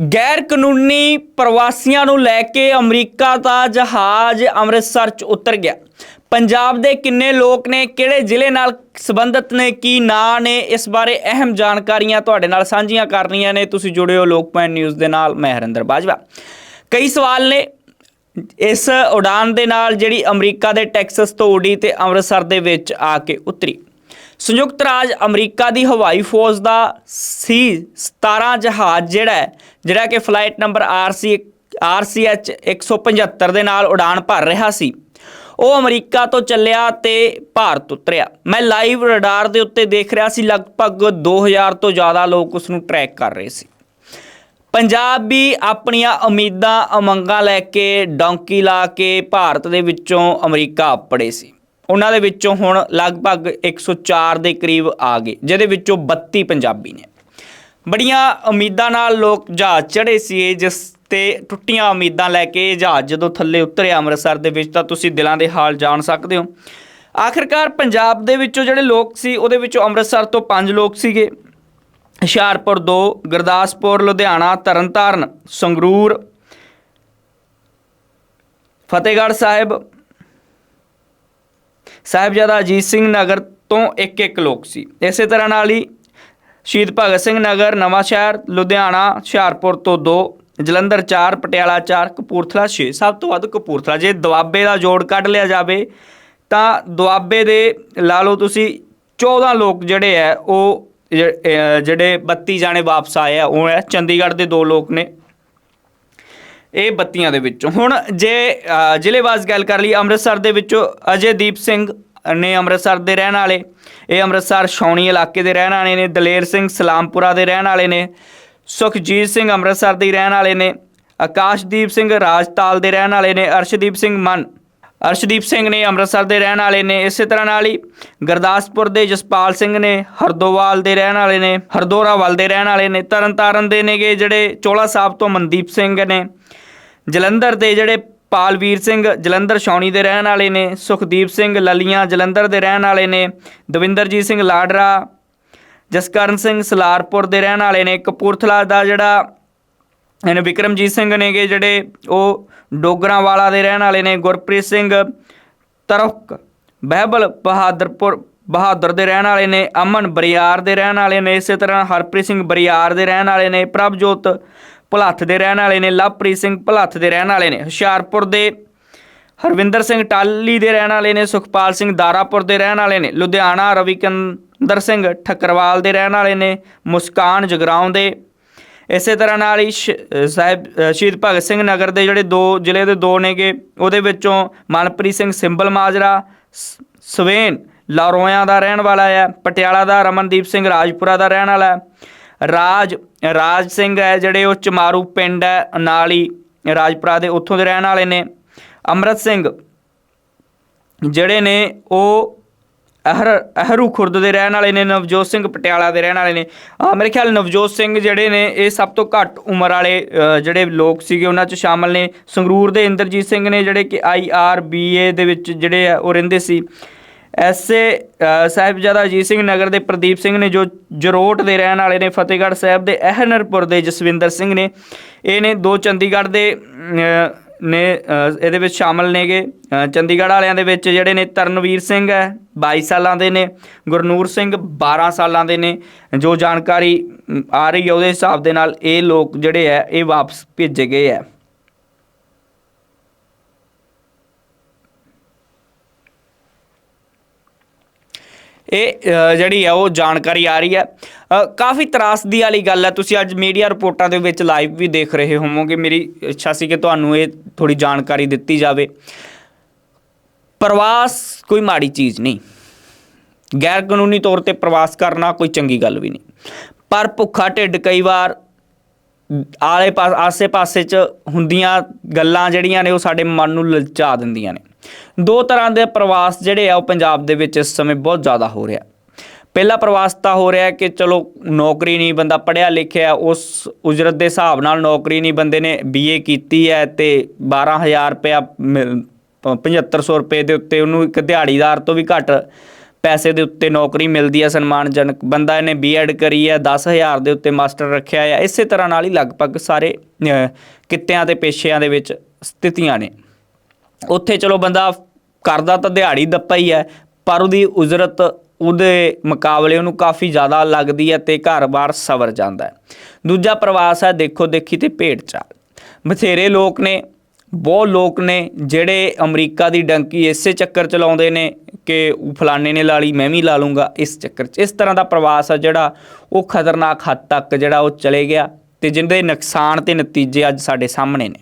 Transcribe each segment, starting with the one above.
ਗੈਰ ਕਾਨੂੰਨੀ ਪ੍ਰਵਾਸੀਆਂ ਨੂੰ ਲੈ ਕੇ ਅਮਰੀਕਾ ਦਾ ਜਹਾਜ਼ ਅੰਮ੍ਰਿਤਸਰ 'ਚ ਉਤਰ ਗਿਆ। ਪੰਜਾਬ ਦੇ ਕਿੰਨੇ ਲੋਕ ਨੇ, ਕਿਹੜੇ ਜ਼ਿਲ੍ਹੇ ਨਾਲ ਸੰਬੰਧਿਤ ਨੇ, ਕੀ ਨਾਂ ਨੇ, ਇਸ ਬਾਰੇ ਅਹਿਮ ਜਾਣਕਾਰੀਆਂ ਤੁਹਾਡੇ ਨਾਲ ਸਾਂਝੀਆਂ ਕਰਨੀਆਂ ਨੇ। ਤੁਸੀਂ ਜੁੜਿਓ ਲੋਕਪਾਲ ਨਿਊਜ਼ ਦੇ ਨਾਲ, ਮੈਂ ਹਰਿੰਦਰ ਬਾਜਵਾ। ਕਈ ਸਵਾਲ ਨੇ ਇਸ ਉਡਾਨ ਦੇ ਨਾਲ ਜਿਹੜੀ ਅਮਰੀਕਾ ਦੇ ਟੈਕਸਸ ਤੋਂ ਉਡੀ ਤੇ ਅੰਮ੍ਰਿਤਸਰ ਦੇ ਵਿੱਚ ਆ ਕੇ ਉਤਰੀ। ਸੰਯੁਕਤ ਰਾਜ ਅਮਰੀਕਾ ਦੀ ਹਵਾਈ ਫੌਜ ਦਾ ਸੀ 17 ਜਹਾਜ਼ ਜਿਹੜਾ ਜਿਹੜਾ ਕਿ ਫਲਾਈਟ ਨੰਬਰ RC RCH 175 ਦੇ ਨਾਲ ਉਡਾਨ ਭਰ ਰਿਹਾ ਸੀ। ਉਹ ਅਮਰੀਕਾ ਤੋਂ ਚੱਲਿਆ ਤੇ ਭਾਰਤ ਉਤਰਿਆ। ਮੈਂ ਲਾਈਵ ਰਡਾਰ ਦੇ ਉੱਤੇ ਦੇਖ ਰਿਹਾ ਸੀ, ਲਗਭਗ 2000 ਤੋਂ ਜ਼ਿਆਦਾ ਲੋਕ ਉਸ ਨੂੰ ਟਰੈਕ ਕਰ ਰਹੇ ਸੀ। ਪੰਜਾਬ ਵੀ ਆਪਣੀਆਂ ਉਮੀਦਾਂ, ਉਮੰਗਾਂ ਲੈ ਕੇ ਡੌਂਕੀ ਲਾ ਕੇ ਭਾਰਤ ਦੇ ਵਿੱਚੋਂ ਅਮਰੀਕਾ ਆਪੜੇ ਸੀ। ਉਹਨਾਂ ਦੇ ਵਿੱਚੋਂ ਹੁਣ ਲਗਭਗ 104 ਦੇ ਕਰੀਬ ਆ ਗਏ, ਜਿਹਦੇ ਵਿੱਚੋਂ 32 ਪੰਜਾਬੀ ਨੇ। ਬੜੀਆਂ ਉਮੀਦਾਂ ਨਾਲ ਲੋਕ ਜਹਾਜ਼ ਚੜ੍ਹੇ ਸੀ ਜਿਸ ਤੇ ਟੁੱਟੀਆਂ ਉਮੀਦਾਂ ਲੈ ਕੇ ਜਹਾਜ਼ ਜਦੋਂ ਥੱਲੇ ਉਤਰਿਆ ਅੰਮ੍ਰਿਤਸਰ ਦੇ ਵਿੱਚ, ਤਾਂ ਤੁਸੀਂ ਦਿਲਾਂ ਦੇ ਹਾਲ ਜਾਣ ਸਕਦੇ ਹੋ। ਆਖਿਰਕਾਰ ਪੰਜਾਬ ਦੇ ਵਿੱਚੋਂ ਜਿਹੜੇ ਲੋਕ ਸੀ, ਉਹਦੇ ਵਿੱਚੋਂ ਅੰਮ੍ਰਿਤਸਰ ਤੋਂ ਪੰਜ ਲੋਕ ਸੀਗੇ। ਹੁਸ਼ਿਆਰਪੁਰ 2 ਗੁਰਦਾਸਪੁਰ, ਲੁਧਿਆਣਾ, ਤਰਨਤਾਰਨ, ਸੰਗਰੂਰ, ਫਤਿਹਗੜ੍ਹ ਸਾਹਿਬ ਸਾਹਿਬਜ਼ਾਦਾ ਅਜੀਤ ਸਿੰਘ ਨਗਰ ਤੋਂ ਇੱਕ ਇੱਕ ਲੋਕ ਸੀ। ਇਸੇ ਤਰ੍ਹਾਂ ਨਾਲ ਹੀ ਸ਼ਹੀਦ ਭਗਤ ਸਿੰਘ ਨਗਰ, ਨਵਾਂ ਸ਼ਹਿਰ, ਲੁਧਿਆਣਾ, ਹੁਸ਼ਿਆਰਪੁਰ ਤੋਂ 2 ਜਲੰਧਰ 4 ਪਟਿਆਲਾ 4 ਕਪੂਰਥਲਾ 6 ਸਭ ਤੋਂ ਵੱਧ ਕਪੂਰਥਲਾ, ਜੇ ਦੁਆਬੇ ਦਾ ਜੋੜ ਕੱਢ ਲਿਆ ਜਾਵੇ, ਤਾਂ ਦੁਆਬੇ ਦੇ ਲਾ ਲਓ ਤੁਸੀਂ 14 ਲੋਕ ਜਿਹੜੇ ਆ, ਉਹ ਜਿਹੜੇ 32 ਜਾਣੇ ਵਾਪਸ ਆਏ ਆ, ਉਹ ਹੈ ਚੰਡੀਗੜ੍ਹ ਦੇ ਦੋ ਲੋਕ ਨੇ। ਇਹ ਬੱਤੀਆਂ ਦੇ ਵਿੱਚੋਂ। ਹੁਣ ਜੇ ਅ, ਜ਼ਿਲ੍ਹੇਵਾਸ ਗੱਲ ਕਰ ਲਈ ਅੰਮ੍ਰਿਤਸਰ ਦੇ ਵਿੱਚੋਂ ਅਜੇਦੀਪ ਸਿੰਘ ਨੇ ਅੰਮ੍ਰਿਤਸਰ ਦੇ ਰਹਿਣ ਵਾਲੇ। ਇਹ ਅੰਮ੍ਰਿਤਸਰ ਛਾਉਣੀ ਇਲਾਕੇ ਦੇ ਰਹਿਣ ਵਾਲੇ ਨੇ ਦਲੇਰ ਸਿੰਘ ਸਲਾਮਪੁਰਾ ਦੇ ਰਹਿਣ ਵਾਲੇ ਨੇ ਸੁਖਜੀਤ ਸਿੰਘ ਅੰਮ੍ਰਿਤਸਰ ਦੇ ਰਹਿਣ ਵਾਲੇ ਨੇ ਆਕਾਸ਼ਦੀਪ ਸਿੰਘ ਰਾਜਤਾਲ ਦੇ ਰਹਿਣ ਵਾਲੇ ਨੇ ਅਰਸ਼ਦੀਪ ਸਿੰਘ ਮਨ। ਅਰਸ਼ਦੀਪ ਸਿੰਘ ਨੇ ਅੰਮ੍ਰਿਤਸਰ ਦੇ ਰਹਿਣ ਵਾਲੇ ਨੇ ਇਸੇ ਤਰ੍ਹਾਂ ਨਾਲ ਹੀ ਗੁਰਦਾਸਪੁਰ ਦੇ ਜਸਪਾਲ ਸਿੰਘ ਨੇ ਹਰਦੋਵਾਲ ਦੇ ਰਹਿਣ ਵਾਲੇ ਨੇ ਹਰਦੋਰਾਵਾਲ ਦੇ ਰਹਿਣ ਵਾਲੇ ਨੇ ਤਰਨਤਾਰਨ ਦੇ ਨੇਗੇ ਜਿਹੜੇ ਚੋਲਾ ਸਾਹਿਬ ਤੋਂ ਮਨਦੀਪ ਸਿੰਘ ਨੇ ਜਲੰਧਰ ਦੇ ਜਿਹੜੇ ਪਾਲਵੀਰ ਸਿੰਘ ਜਲੰਧਰ ਛਾਉਣੀ ਦੇ ਰਹਿਣ ਵਾਲੇ ਨੇ, ਸੁਖਦੀਪ ਸਿੰਘ ਲਲੀਆਂ ਜਲੰਧਰ ਦੇ ਰਹਿਣ ਵਾਲੇ ਨੇ, ਦਵਿੰਦਰਜੀਤ ਸਿੰਘ ਲਾਡਰਾ, ਜਸਕਰਨ ਸਿੰਘ ਸਲਾਰਪੁਰ ਦੇ ਰਹਿਣ ਵਾਲੇ ਨੇ, ਕਪੂਰਥਲਾ ਦਾ ਜਿਹੜਾ ਇਹਨੇ ਵਿਕਰਮਜੀਤ ਸਿੰਘ ਨੇਗੇ ਜਿਹੜੇ ਉਹ ਡੋਗਰਾਂ ਵਾਲਾ ਦੇ ਰਹਿਣ ਵਾਲੇ ਨੇ, ਗੁਰਪ੍ਰੀਤ ਸਿੰਘ ਤਰਫਕ ਬਹਿਬਲ ਬਹਾਦਰਪੁਰ, ਬਹਾਦਰ ਦੇ ਰਹਿਣ ਵਾਲੇ ਨੇ, ਅਮਨ ਬਰਿਆਰ ਦੇ ਰਹਿਣ ਵਾਲੇ ਨੇ, ਇਸੇ ਤਰ੍ਹਾਂ ਹਰਪ੍ਰੀਤ ਸਿੰਘ ਬਰਿਆਰ ਦੇ ਰਹਿਣ ਵਾਲੇ ਨੇ, ਪ੍ਰਭਜੋਤ ਭਲੱਥ ਦੇ ਰਹਿਣ ਵਾਲੇ ਨੇ, ਲਵਪ੍ਰੀਤ ਸਿੰਘ ਭਲੱਥ ਦੇ ਰਹਿਣ ਵਾਲੇ ਨੇ, ਹੁਸ਼ਿਆਰਪੁਰ ਦੇ ਹਰਵਿੰਦਰ ਸਿੰਘ ਟਾਲੀ ਦੇ ਰਹਿਣ ਵਾਲੇ ਨੇ, ਸੁਖਪਾਲ ਸਿੰਘ ਦਾਰਾਪੁਰ ਦੇ ਰਹਿਣ ਵਾਲੇ ਨੇ, ਲੁਧਿਆਣਾ ਰਵਿਕੰਦਰ ਸਿੰਘ ਠੱਕਰਵਾਲ ਦੇ ਰਹਿਣ ਵਾਲੇ ਨੇ, ਮੁਸਕਾਨ ਜਗਰਾਉਂ ਦੇ। ਇਸੇ ਤਰ੍ਹਾਂ ਨਾਲ ਹੀ ਸ਼- ਸਾਹਿਬ ਸ਼ਹੀਦ ਭਗਤ ਸਿੰਘ ਨਗਰ ਦੇ ਜਿਹੜੇ ਦੋ ਜ਼ਿਲ੍ਹੇ ਦੇ ਦੋ ਨੇਗੇ, ਉਹਦੇ ਵਿੱਚੋਂ ਮਨਪ੍ਰੀਤ ਸਿੰਘ ਸਿੰਬਲ ਮਾਜਰਾ, ਸ- ਸਵੇਨ ਲਾਰੋਇਆਂ ਦਾ ਰਹਿਣ ਵਾਲਾ ਹੈ, ਪਟਿਆਲਾ ਦਾ ਰਮਨਦੀਪ ਸਿੰਘ ਰਾਜਪੁਰਾ ਦਾ ਰਹਿਣ ਵਾਲਾ ਹੈ। ਰਾਜ ਰਾਜ ਸਿੰਘ ਹੈ ਜਿਹੜੇ ਉਹ ਚਮਾਰੂ ਪਿੰਡ ਹੈ, ਨਾਲ ਹੀ ਰਾਜਪੁਰਾ ਦੇ ਉੱਥੋਂ ਦੇ ਰਹਿਣ ਵਾਲੇ ਨੇ। ਅੰਮ੍ਰਿਤ ਸਿੰਘ ਜਿਹੜੇ ਨੇ ਉਹ ਅਹਰ, ਅਹਰੂ ਖੁਰਦ ਦੇ ਰਹਿਣ ਵਾਲੇ ਨੇ, ਨਵਜੋਤ ਸਿੰਘ ਪਟਿਆਲਾ ਦੇ ਰਹਿਣ ਵਾਲੇ ਨੇ। ਮੇਰੇ ਖਿਆਲ ਨਵਜੋਤ ਸਿੰਘ ਜਿਹੜੇ ਨੇ, ਇਹ ਸਭ ਤੋਂ ਘੱਟ ਉਮਰ ਵਾਲੇ ਜਿਹੜੇ ਲੋਕ ਸੀਗੇ ਉਹਨਾਂ 'ਚ ਸ਼ਾਮਲ ਨੇ। ਸੰਗਰੂਰ ਦੇ ਇੰਦਰਜੀਤ ਸਿੰਘ ਨੇ ਜਿਹੜੇ ਕਿ ਆਈਆਰਬੀਏ ਦੇ ਵਿੱਚ ਜਿਹੜੇ ਆ, ਉਹ ਰਹਿੰਦੇ ਸੀ। ਐਸੇ ਸਾਹਿਬਜ਼ਾਦਾ ਅਜੀਤ ਸਿੰਘ ਨਗਰ ਦੇ ਪ੍ਰਦੀਪ ਸਿੰਘ ਨੇ ਜੋ ਜਰੋਟ ਦੇ ਰਹਿਣ ਵਾਲੇ ਨੇ ਫਤਿਹਗੜ੍ਹ ਸਾਹਿਬ ਦੇ ਅਹਿਨਰਪੁਰ ਦੇ ਜਸਵਿੰਦਰ ਸਿੰਘ ਨੇ, ਇਹ ਨੇ ਦੋ ਚੰਡੀਗੜ੍ਹ ਦੇ ਨੇ ਇਹਦੇ ਵਿੱਚ ਸ਼ਾਮਲ ਨੇਗੇ। ਚੰਡੀਗੜ੍ਹ ਵਾਲਿਆਂ ਦੇ ਵਿੱਚ ਜਿਹੜੇ ਨੇ ਤਰਨਵੀਰ ਸਿੰਘ ਹੈ 22 ਸਾਲਾਂ ਦੇ ਨੇ, ਗੁਰਨੂਰ ਸਿੰਘ 12 ਸਾਲਾਂ ਦੇ ਨੇ। ਜੋ ਜਾਣਕਾਰੀ ਆ ਰਹੀ ਹੈ ਉਹਦੇ ਹਿਸਾਬ ਦੇ ਨਾਲ ਇਹ ਲੋਕ ਜਿਹੜੇ ਹੈ, ਇਹ ਵਾਪਸ ਭੇਜੇ ਗਏ ਹੈ। ਇਹ ਜਿਹੜੀ ਆ, ਉਹ ਜਾਣਕਾਰੀ ਆ ਰਹੀ ਹੈ। ਕਾਫੀ ਤਰਾਸਦੀ ਵਾਲੀ ਗੱਲ ਹੈ। ਤੁਸੀਂ ਅੱਜ ਮੀਡੀਆ ਰਿਪੋਰਟਾਂ ਦੇ ਵਿੱਚ ਲਾਈਵ ਵੀ ਦੇਖ ਰਹੇ ਹੋਵੋਗੇ। ਮੇਰੀ ਇੱਛਾ ਸੀ ਕਿ ਤੁਹਾਨੂੰ ਇਹ ਥੋੜੀ ਜਾਣਕਾਰੀ ਦਿੱਤੀ ਜਾਵੇ। ਪ੍ਰਵਾਸ ਕੋਈ ਮਾੜੀ ਚੀਜ਼ ਨਹੀਂ। ਗੈਰ ਕਾਨੂੰਨੀ ਤੌਰ ਤੇ ਪ੍ਰਵਾਸ ਕਰਨਾ ਕੋਈ ਚੰਗੀ ਗੱਲ ਵੀ ਨਹੀਂ। ਪਰ ਭੁੱਖਾ ਢਿੱਡ ਕਈ ਵਾਰ ਆਲੇ ਪਾਸ ਆਸੇ ਪਾਸੇ ਚ ਹੁੰਦੀਆਂ ਗੱਲਾਂ ਜਿਹੜੀਆਂ ਨੇ, ਉਹ ਸਾਡੇ ਮਨ ਨੂੰ ਲਲਚਾ ਦਿੰਦੀਆਂ ਨੇ। ਦੋ ਤਰ੍ਹਾਂ ਦੇ ਪ੍ਰਵਾਸ ਜਿਹੜੇ ਆ ਉਹ ਪੰਜਾਬ ਦੇ ਵਿੱਚ ਇਸ ਸਮੇਂ ਬਹੁਤ ਜ਼ਿਆਦਾ ਹੋ ਰਿਹਾ। ਪਹਿਲਾ ਪ੍ਰਵਾਸ ਤਾਂ ਹੋ ਰਿਹਾ ਕਿ ਚਲੋ ਨੌਕਰੀ ਨਹੀਂ ਬੰਦਾ ਪੜਿਆ ਲਿਖਿਆ, ਉਸ ਉਜਰਤ ਦੇ ਹਿਸਾਬ ਨਾਲ ਨੌਕਰੀ ਨਹੀਂ ਬੰਦੇ ਨੇ ਬੀਏ ਕੀਤੀ ਹੈ ਤੇ 12000 ਰੁਪਇਆ ਮਿਲ- ਪ- 7500 ਰੁਪਏ ਦੇ ਉੱਤੇ ਉਹਨੂੰ ਇੱਕ ਦਿਹਾੜੀਦਾਰ ਤੋਂ ਵੀ ਘੱਟ ਪੈਸੇ ਦੇ ਉੱਤੇ ਨੌਕਰੀ ਮਿਲਦੀ ਹੈ, ਸਨਮਾਨਜਨਕ ਬੰਦਾ ਇਹਨੇ ਬੀਐਡ ਕਰੀ ਹੈ 10000 ਦੇ ਉੱਤੇ ਮਾਸਟਰ ਰੱਖਿਆ ਹੈ, ਇਸੇ ਤਰ੍ਹਾਂ ਨਾਲ ਹੀ ਲਗਭਗ ਸਾਰੇ ਕਿੱਤਿਆਂ ਤੇ ਪੇਸ਼ਿਆਂ ਦੇ ਵਿੱਚ ਸਥਿਤੀਆਂ ਨੇ। ਉੱਥੇ ਚਲੋ ਬੰਦਾ ਕਰਦਾ ਤਾਂ ਦਿਹਾੜੀ ਦੱਪਾ ਹੀ ਹੈ, ਪਰ ਉਹਦੀ ਉਜਰਤ ਉਹਦੇ ਮੁਕਾਬਲੇ ਉਹਨੂੰ ਕਾਫੀ ਜ਼ਿਆਦਾ ਲੱਗਦੀ ਹੈ ਤੇ ਘਰ-ਬਾਰ ਸਵਰ ਜਾਂਦਾ ਹੈ। ਦੂਜਾ ਪ੍ਰਵਾਸ ਹੈ ਦੇਖੋ ਦੇਖੀ ਤੇ ਭੇਡ ਚਾਲ। ਬਥੇਰੇ ਲੋਕ ਨੇ, ਬਹੁਤ ਲੋਕ ਨੇ ਜਿਹੜੇ ਅਮਰੀਕਾ ਦੀ ਡੰਕੀ ਇਸੇ ਚੱਕਰ ਚ ਲਾਉਂਦੇ ਨੇ ਕਿ ਉਹ ਫਲਾਣੇ ਨੇ ਲਾ ਲਈ ਮੈਂ ਵੀ ਲਾ ਲੂੰਗਾ, ਇਸ ਚੱਕਰ ਚ। ਇਸ ਤਰ੍ਹਾਂ ਦਾ ਪ੍ਰਵਾਸ ਆ ਜਿਹੜਾ ਉਹ ਖਤਰਨਾਕ ਹੱਦ ਤੱਕ ਜਿਹੜਾ ਉਹ ਚਲੇ ਗਿਆ ਤੇ ਜਿਹਦੇ ਨੁਕਸਾਨ ਤੇ ਨਤੀਜੇ ਅੱਜ ਸਾਡੇ ਸਾਹਮਣੇ ਨੇ।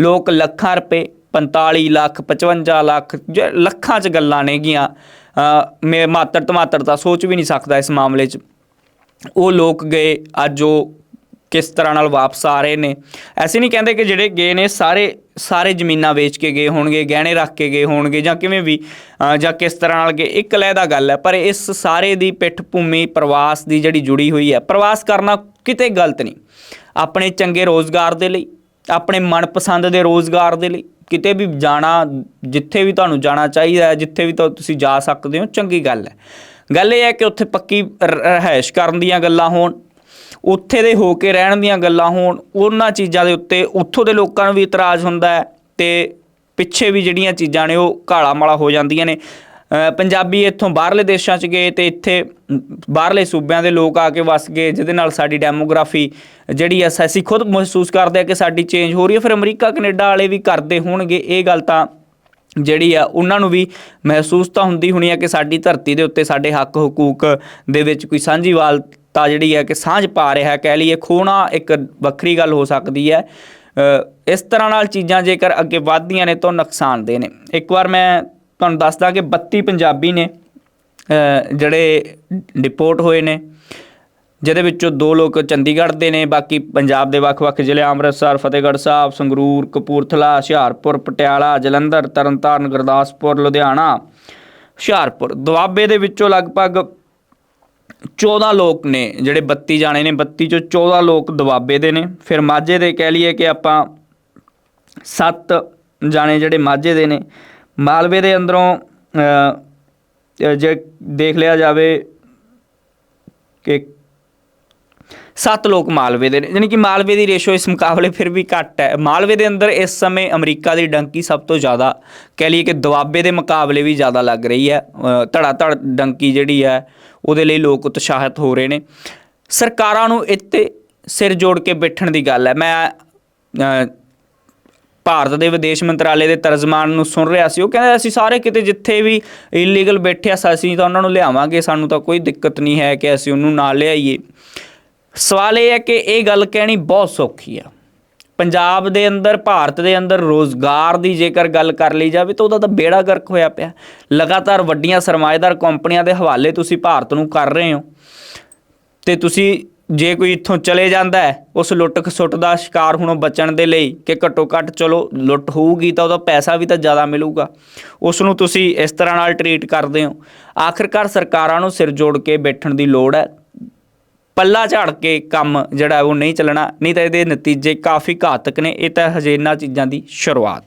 ਲੋਕ ਲੱਖਾਂ ਰੁਪਏ 45 ਲੱਖ 55 ਲੱਖ, ਜ- ਲੱਖਾਂ ਚ ਗੱਲਾਂ ਨੇਗੀਆਂ। ਮੇ ਮੈਂ ਮਾਤਰ ਟਮਾਤਰ ਤਾਂ ਸੋਚ ਵੀ ਨਹੀਂ ਸਕਦਾ ਇਸ ਮਾਮਲੇ 'ਚ। ਉਹ ਲੋਕ ਗਏ, ਅੱਜ ਉਹ ਕਿਸ ਤਰ੍ਹਾਂ ਨਾਲ ਵਾਪਸ ਆ ਰਹੇ ਨੇ। ਐਸੇ ਨਹੀਂ ਕਹਿੰਦੇ ਕਿ ਜਿਹੜੇ ਗਏ ਨੇ, ਸਾਰੇ ਸਾਰੇ ਜ਼ਮੀਨਾਂ ਵੇਚ ਕੇ ਗਏ ਹੋਣਗੇ, ਗਹਿਣੇ ਰੱਖ ਕੇ ਗਏ ਹੋਣਗੇ ਜਾਂ ਕਿਵੇਂ ਵੀ ਜਾਂ ਕਿਸ ਤਰ੍ਹਾਂ ਨਾਲ ਗਏ, ਇੱਕ ਲਹਿਦਾ ਗੱਲ ਹੈ। ਪਰ ਇਸ ਸਾਰੇ ਦੀ ਪਿੱਠ ਭੂਮੀ ਪ੍ਰਵਾਸ ਦੀ ਜਿਹੜੀ ਜੁੜੀ ਹੋਈ ਹੈ, ਪ੍ਰਵਾਸ ਕਰਨਾ ਕਿਤੇ ਗਲਤ ਨਹੀਂ। ਆਪਣੇ ਚੰਗੇ ਰੋਜ਼ਗਾਰ ਦੇ ਲਈ ਆਪਣੇ ਮਨਪਸੰਦ ਦੇ ਰੋਜ਼ਗਾਰ ਦੇ ਲਈ। ਕਿਤੇ ਵੀ ਜਾਣਾ, ਜਿੱਥੇ ਵੀ ਤੁਹਾਨੂੰ ਜਾਣਾ ਚਾਹੀਦਾ ਹੈ, ਜਿੱਥੇ ਵੀ ਤੁਸੀਂ ਜਾ ਸਕਦੇ ਹੋ, ਚੰਗੀ ਗੱਲ ਹੈ। ਗੱਲ ਇਹ ਹੈ ਕਿ ਉੱਥੇ ਪੱਕੀ ਰ- ਰਿਹਾਇਸ਼ ਕਰਨ ਦੀਆਂ ਗੱਲਾਂ ਹੋਣ, ਉੱਥੇ ਦੇ ਹੋ ਕੇ ਰਹਿਣ ਦੀਆਂ ਗੱਲਾਂ ਹੋਣ, ਉਹਨਾਂ ਚੀਜ਼ਾਂ ਦੇ ਉੱਤੇ ਉੱਥੋਂ ਦੇ ਲੋਕਾਂ ਨੂੰ ਵੀ ਇਤਰਾਜ਼ ਹੁੰਦਾ ਹੈ ਤੇ ਪਿੱਛੇ ਵੀ ਜਿਹੜੀਆਂ ਚੀਜ਼ਾਂ ਨੇ ਉਹ ਕਾਲਾ ਮਾਲਾ ਹੋ ਜਾਂਦੀਆਂ ਨੇ। ਪੰਜਾਬੀ ਇੱਥੋਂ ਬਾਹਰਲੇ ਦੇਸ਼ਾਂ 'ਚ ਗਏ ਤੇ ਇੱਥੇ ਬਾਹਰਲੇ ਸੂਬਿਆਂ ਦੇ ਲੋਕ ਆ ਕੇ ਵਸ ਗਏ, ਜਿਹਦੇ ਨਾਲ ਸਾਡੀ ਡੈਮੋਗ੍ਰਾਫੀ ਜਿਹੜੀ ਐ ਅਸੀਂ ਖੁਦ ਮਹਿਸੂਸ ਕਰਦੇ ਆ ਕਿ ਸਾਡੀ ਚੇਂਜ ਹੋ ਰਹੀ ਹੈ ਫਿਰ ਅਮਰੀਕਾ, ਕੈਨੇਡਾ ਵਾਲੇ ਵੀ ਕਰਦੇ ਹੋਣਗੇ। ਇਹ ਗੱਲ ਤਾਂ ਜਿਹੜੀ ਆ, ਉਹਨਾਂ ਨੂੰ ਵੀ ਮਹਿਸੂਸ ਤਾਂ ਹੁੰਦੀ ਹੋਣੀ ਆ ਕਿ ਸਾਡੀ ਧਰਤੀ ਦੇ ਉੱਤੇ ਸਾਡੇ ਹੱਕ, ਹਕੂਕ ਦੇ ਵਿੱਚ ਕੋਈ ਸਾਂਝੀਵਾਲਤਾ ਜਿਹੜੀ ਹੈ ਕਿ ਸਾਂਝ ਪਾ ਰਿਹਾ, ਕਹਿ ਲਈਏ ਖੋਣਾ ਇੱਕ ਵੱਖਰੀ ਗੱਲ ਹੋ ਸਕਦੀ ਹੈ ਇਸ ਤਰ੍ਹਾਂ ਨਾਲ ਚੀਜ਼ਾਂ ਜੇਕਰ ਅੱਗੇ ਵੱਧਦੀਆਂ ਨੇ ਤਾਂ ਨੁਕਸਾਨਦੇ ਨੇ। ਇੱਕ ਵਾਰ ਮੈਂ ਤੁਹਾਨੂੰ ਦੱਸਦਾ ਕਿ 32 ਪੰਜਾਬੀ ਨੇ ਜਿਹੜੇ ਡਿਪੋਰਟ ਹੋਏ ਨੇ, ਜਿਹਦੇ ਵਿੱਚੋਂ ਦੋ ਲੋਕ ਚੰਡੀਗੜ੍ਹ ਦੇ ਨੇ, ਬਾਕੀ ਪੰਜਾਬ ਦੇ ਵੱਖ-ਵੱਖ ਜ਼ਿਲ੍ਹੇ ਅੰਮ੍ਰਿਤਸਰ, ਫਤਿਹਗੜ੍ਹ ਸਾਹਿਬ, ਸੰਗਰੂਰ, ਕਪੂਰਥਲਾ, ਹੁਸ਼ਿਆਰਪੁਰ, ਪਟਿਆਲਾ, ਜਲੰਧਰ, ਤਰਨਤਾਰਨ, ਗੁਰਦਾਸਪੁਰ, ਲੁਧਿਆਣਾ, ਹੁਸ਼ਿਆਰਪੁਰ। ਦੁਆਬੇ ਦੇ ਵਿੱਚੋਂ ਲਗਭਗ 14 ਲੋਕ ਨੇ ਜਿਹੜੇ 32 ਜਾਣੇ ਨੇ। 32 ਚੋਂ 14 ਲੋਕ ਦੁਆਬੇ ਦੇ ਨੇ। ਫਿਰ ਮਾਝੇ ਦੇ ਕਹਿ ਲਈਏ ਕਿ ਆਪਾਂ 7 ਜਾਣੇ ਜਿਹੜੇ ਮਾਝੇ ਦੇ ਨੇ। ਮਾਲਵੇ ਦੇ ਅੰਦਰੋਂ ਜੇ ਦੇਖ ਲਿਆ ਜਾਵੇ ਕਿ ਸੱਤ ਲੋਕ ਮਾਲਵੇ ਦੇ ਨੇ ਯਾਨੀ ਕਿ ਮਾਲਵੇ ਦੀ ਰੇਸ਼ੋ ਇਸ ਮੁਕਾਬਲੇ ਫਿਰ ਵੀ ਘੱਟ ਹੈ। ਮਾਲਵੇ ਦੇ ਅੰਦਰ ਇਸ ਸਮੇਂ ਅਮਰੀਕਾ ਦੀ ਡੰਕੀ ਸਭ ਤੋਂ ਜ਼ਿਆਦਾ ਕਹਿ ਲਈਏ ਕਿ ਦੁਆਬੇ ਦੇ ਮੁਕਾਬਲੇ ਵੀ ਜ਼ਿਆਦਾ ਲੱਗ ਰਹੀ ਹੈ। ਅ, ਧੜਾ ਧੜ ਡੰਕੀ ਜਿਹੜੀ ਹੈ ਉਹਦੇ ਲਈ ਲੋਕ ਉਤਸ਼ਾਹਿਤ ਹੋ ਰਹੇ ਨੇ। ਸਰਕਾਰਾਂ ਨੂੰ ਇੱਥੇ ਸਿਰ ਜੋੜ ਕੇ ਬੈਠਣ ਦੀ ਗੱਲ ਹੈ। ਮੈਂ ਭਾਰਤ ਦੇ ਵਿਦੇਸ਼ ਮੰਤਰਾਲੇ ਦੇ ਤਰਜਮਾਨ ਨੂੰ ਸੁਣ ਰਿਹਾ ਸੀ। ਉਹ ਕਹਿੰਦਾ, ਅਸੀਂ ਸਾਰੇ ਕਿਤੇ ਜਿੱਥੇ ਵੀ ਇਲੀਗਲ ਬੈਠੇ ਆ, ਅਸੀਂ ਤਾਂ ਉਹਨਾਂ ਨੂੰ ਲਿਆਵਾਂਗੇ, ਸਾਨੂੰ ਤਾਂ ਕੋਈ ਦਿੱਕਤ ਨਹੀਂ ਹੈ ਕਿ ਅਸੀਂ ਉਹਨੂੰ ਨਾਲ ਲਿਆਈਏ। ਸਵਾਲ ਇਹ ਹੈ ਕਿ ਇਹ ਗੱਲ ਕਹਿਣੀ ਬਹੁਤ ਸੌਖੀ ਆ। ਪੰਜਾਬ ਦੇ ਅੰਦਰ, ਭਾਰਤ ਦੇ ਅੰਦਰ ਰੋਜ਼ਗਾਰ ਦੀ ਜੇਕਰ ਗੱਲ ਕਰ ਲਈ ਜਾਵੇ ਤਾਂ ਉਹਦਾ ਤਾਂ ਬੇੜਾ ਗਰਕ ਹੋਇਆ ਪਿਆ। ਲਗਾਤਾਰ ਵੱਡੀਆਂ ਸਰਮਾਏਦਾਰ ਕੰਪਨੀਆਂ ਦੇ ਹਵਾਲੇ ਤੁਸੀਂ ਭਾਰਤ ਨੂੰ ਕਰ ਰਹੇ ਹੋ। ਤੇ ਤੁਸੀਂ ਜੇ ਕੋਈ ਇੱਥੋਂ ਚਲੇ ਜਾਂਦਾ ਹੈ, ਉਸ ਲੁੱਟ ਖਸੁੱਟ ਦਾ ਸ਼ਿਕਾਰ ਹੁਣ ਬਚਣ ਦੇ ਲਈ ਕਿ ਘੱਟੋ ਘੱਟ ਚਲੋ ਲੁੱਟ ਹੋਊਗੀ ਤਾਂ ਉਹਦਾ ਪੈਸਾ ਵੀ ਤਾਂ ਜ਼ਿਆਦਾ ਮਿਲੂਗਾ। ਉਸ ਨੂੰ ਤੁਸੀਂ ਇਸ ਤਰ੍ਹਾਂ ਨਾਲ ਟਰੀਟ ਕਰਦੇ ਹੋ। ਆਖਿਰਕਾਰ ਸਰਕਾਰਾਂ ਨੂੰ ਸਿਰ ਜੋੜ ਕੇ ਬੈਠਣ ਦੀ ਲੋੜ ਹੈ। ਪੱਲਾ ਝਾੜ ਕੇ ਕੰਮ ਜਿਹੜਾ ਉਹ ਨਹੀਂ ਚੱਲਣਾ, ਨਹੀਂ ਤਾਂ ਇਹਦੇ ਨਤੀਜੇ ਕਾਫੀ ਘਾਤਕ ਨੇ। ਇਹ ਤਾਂ ਹਜੇ ਇਹਨਾਂ ਚੀਜ਼ਾਂ ਦੀ ਸ਼ੁਰੂਆਤ।